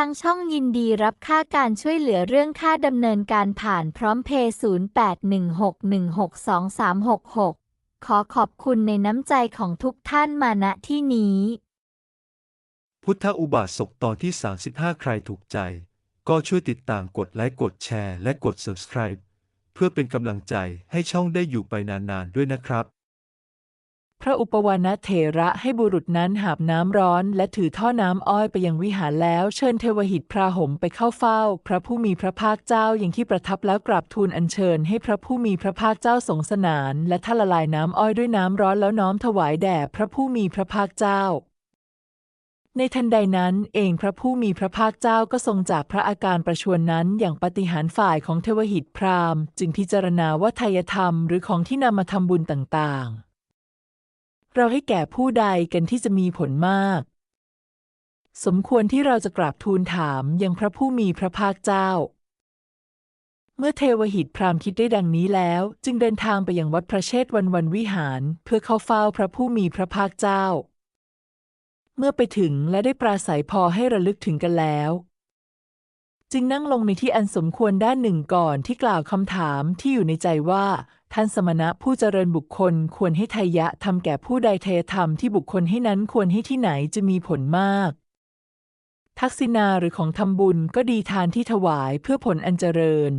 ทางช่องยินดีรับค่าการช่วยเหลือเรื่องค่าดำเนินการผ่านพร้อมเพย์0816162366 ขอขอบคุณในน้ำใจของทุกท่านมาณที่นี้ พุทธอุบาสกตอนที่ 35 ใครถูกใจ ก็ช่วยติดตามกดไลค์กดแชร์และกด subscribe เพื่อเป็นกำลังใจให้ช่องได้อยู่ไปนานๆด้วยนะครับ พระอุปวานะเถระให้บุรุษนั้นหาบน้ำร้อนและถือท่อน้ำอ้อยไปยังวิหารแล้ว เชิญเทวหิตพราหมไปเข้าเฝ้า พระผู้มีพระภาคเจ้าอย่างที่ประทับแล้วกราบทูลอัญเชิญ ให้พระผู้มีพระภาคเจ้าทรงสนาน และท่านละลายน้ำอ้อยด้วยน้ำร้อนแล้วน้อมถวายแด่พระผู้มีพระภาคเจ้า ในทันใดนั้นเองพระผู้มีพระภาคเจ้าก็ทรงจากพระอาการประชวรนั้นอย่างปฏิหารฝ่ายของเทวหิตพราหมณ์ จึงพิจารณาว่าทายธรรมหรือของที่นำมาทำบุญต่างๆ เราให้แก่ผู้ใดกันที่จะมีผลมาก สมควรที่เราจะกราบทูลถามยังพระผู้มีพระภาคเจ้า เมื่อเทวหิตพราหมณ์คิดได้ดังนี้แล้ว จึงเดินทางไปยังวัดพระเชษฐวันวันวิหาร เพื่อเข้าเฝ้าพระผู้มีพระภาคเจ้า เมื่อไปถึงและได้ปราศัยพอให้ระลึกถึงกันแล้วจึงนั่งลงในที่อันสมควรด้านหนึ่งก่อนที่กล่าวคำถามที่อยู่ในใจว่า ท่านสมณะผู้เจริญบุคคลควรให้ทายะทำแก่ผู้ใดทายธรรมที่บุคคลให้นั้นควรให้ที่ไหนจะมีผลมาก ทักษิณาหรือของทำบุญก็ดีทานที่ถวายเพื่อผลอันเจริญ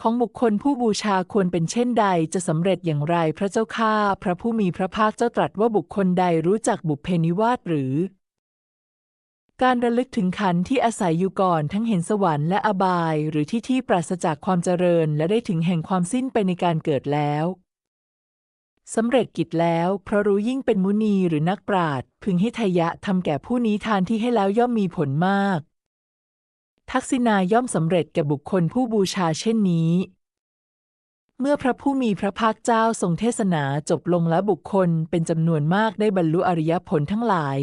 ของบุคคลผู้บูชาควรเป็นเช่นใดจะสำเร็จอย่างไรพระเจ้าข้าพระผู้มีพระภาคเจ้าตรัสว่าบุคคลใดรู้จักบุพเพนิวาสหรือ การระลึกถึงขันธ์ที่อาศัยอยู่ก่อนทั้งเห็นสวรรค์และอบาย หรือที่ที่ปราศจากความเจริญและได้ถึงแห่งความสิ้นไปในการเกิดแล้วสำเร็จกิจแล้วเพราะรู้ยิ่งเป็นมุนีหรือนักปราชญ์พึงให้ทายะทำแก่ผู้นี้ทานที่ให้แล้วย่อมมีผลมาก ทักษิณาย่อมสำเร็จแก่บุคคลผู้บูชาเช่นนี้ เมื่อพระผู้มีพระภาคเจ้าทรงเทศนาจบลงแล้วบุคคลเป็นจำนวนมากได้บรรลุอริยผลทั้งหลาย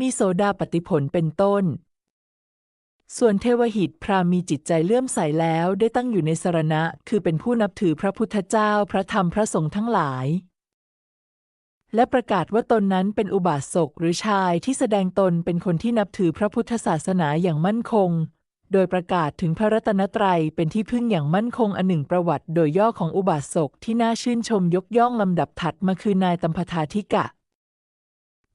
มีโสดาปฏิผลเป็นต้น ส่วนเทวหิตพราหมีจิตใจเลื่อมใสแล้วได้ตั้งอยู่ในสรณะ คือเป็นผู้นับถือพระพุทธเจ้าพระธรรมพระสงฆ์ทั้งหลาย และประกาศว่าตนนั้นเป็นอุบาสกหรือชายที่แสดงตนเป็นคนที่นับถือพระพุทธศาสนาอย่างมั่นคง โดยประกาศถึงพระรัตนตรัยเป็นที่พึ่งอย่างมั่นคงอันหนึ่งประวัติโดยย่อของอุบาสกที่น่าชื่นชมยกย่องลำดับถัดมาคือนายตัมพทาธิกะ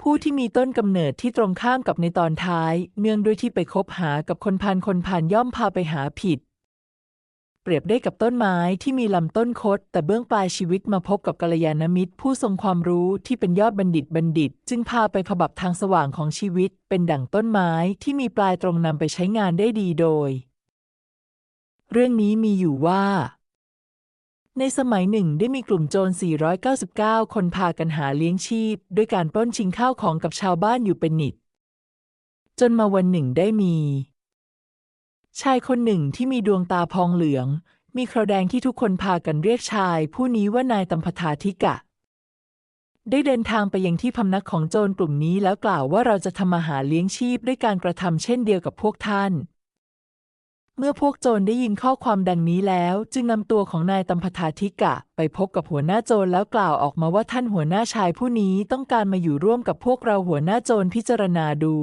ผู้ที่มีต้นกำเนิดที่ตรงข้ามกับในตอนท้าย เนื่องด้วยที่ไปคบหากับคนพานคนพานย่อมพาไปหาผิด เปรียบได้กับต้นไม้ที่มีลำต้นคด แต่เบื้องปลายชีวิตมาพบกับกัลยาณมิตร ผู้ทรงความรู้ที่เป็นยอดบัณฑิตบัณฑิต จึงพาไปขบับทางสว่างของชีวิต เป็นดั่งต้นไม้ที่มีปลายตรงนำไปใช้งานได้ดีโดย เรื่องนี้มีอยู่ว่า ในสมัยหนึ่งได้มีกลุ่มโจร 499 คนพากันหาเลี้ยงชีพ ด้วยการปล้นชิงข้าวของกับชาวบ้านอยู่เป็นนิด จนมาวันหนึ่งได้มี ชายคนหนึ่งที่มีดวงตาพองเหลือง มีคราวแดงที่ทุกคนพากันเรียกชาย ผู้นี้ว่านายตัมพทาธิกะ ได้เดินทางไปยังที่พำนักของโจรกลุ่มนี้แล้วกล่าวว่าเราจะทำอาหาเลี้ยงชีพด้วยการกระทำเช่นเดียวกับพวกท่าน เมื่อพวกโจรได้ยินข้อความดังนี้แล้ว จึงนำตัวของนายตัมพทาธิกะ ไปพบกับหัวหน้าโจรแล้วกล่าวออกมาว่าท่านหัวหน้าชายผู้นี้ต้องการมาอยู่ร่วมกับพวกเราหัวหน้าโจรพิจารณาดู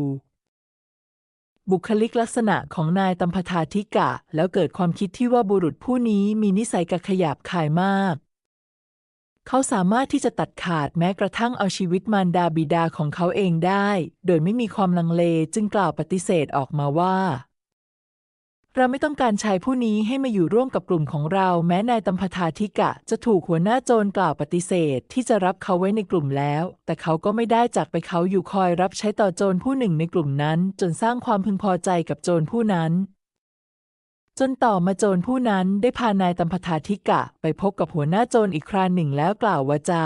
บุคลิกลักษณะของนายตัมพทาธิกะ แล้วเกิดความคิดที่ว่าบุรุษผู้นี้มีนิสัยกระขยาบขายมาก เขาสามารถที่จะตัดขาดแม้กระทั่งเอาชีวิตมารดาบิดาของเขาเองได้ โดยไม่มีความลังเลจึงกล่าวปฏิเสธออกมาว่า เราไม่ต้องการชายผู้นี้ให้มาอยู่ร่วมกับกลุ่มของเรา แม้นายตัมพทาธิกะ จะถูกหัวหน้าโจรกล่าวปฏิเสธ ที่จะรับเขาไว้ในกลุ่มแล้ว แต่เขาก็ไม่ได้จากไปเขาอยู่คอยรับใช้ต่อโจรผู้หนึ่งในกลุ่มนั้น จนสร้างความพึงพอใจกับโจรผู้นั้น จนต่อมาโจรผู้นั้นได้พานายตัมพทาธิกะ ไปพบกับหัวหน้าโจรอีกคราหนึ่งแล้วกล่าววาจา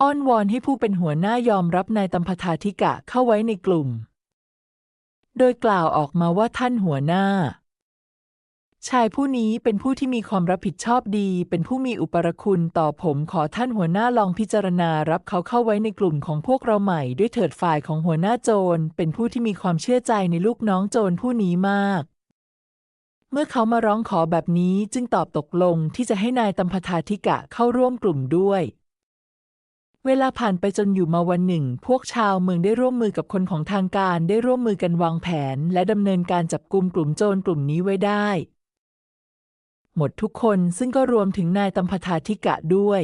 อ้อนวอนให้ผู้เป็นหัวหน้ายอมรับนายตัมพทาธิกะเข้าไว้ในกลุ่ม โดยกล่าวออกมาว่าท่านหัวหน้า ชายผู้นี้เป็นผู้ที่มีความรับผิดชอบดี เป็นผู้มีอุปรคุณต่อผมขอท่านหัวหน้าลองพิจารณารับเขาเข้าไว้ในกลุ่มของพวกเราใหม่ด้วยเถิดฝ่ายของหัวหน้าโจร เป็นผู้ที่มีความเชื่อใจในลูกน้องโจรผู้นี้มากเมื่อเขามาร้องขอแบบนี้จึงตอบตกลงที่จะให้นายตัมพทาธิกะเข้าร่วมกลุ่มด้วย เวลาผ่านไปจนอยู่มาวันหนึ่ง พวกชาวเมืองได้ร่วมมือกับคนของทางการได้ร่วมมือกันวางแผน และดำเนินการจับกลุ่มกลุ่มโจรกลุ่มนี้ไว้ได้ หมดทุกคนซึ่งก็รวมถึงนายตัมพทาธิกะด้วย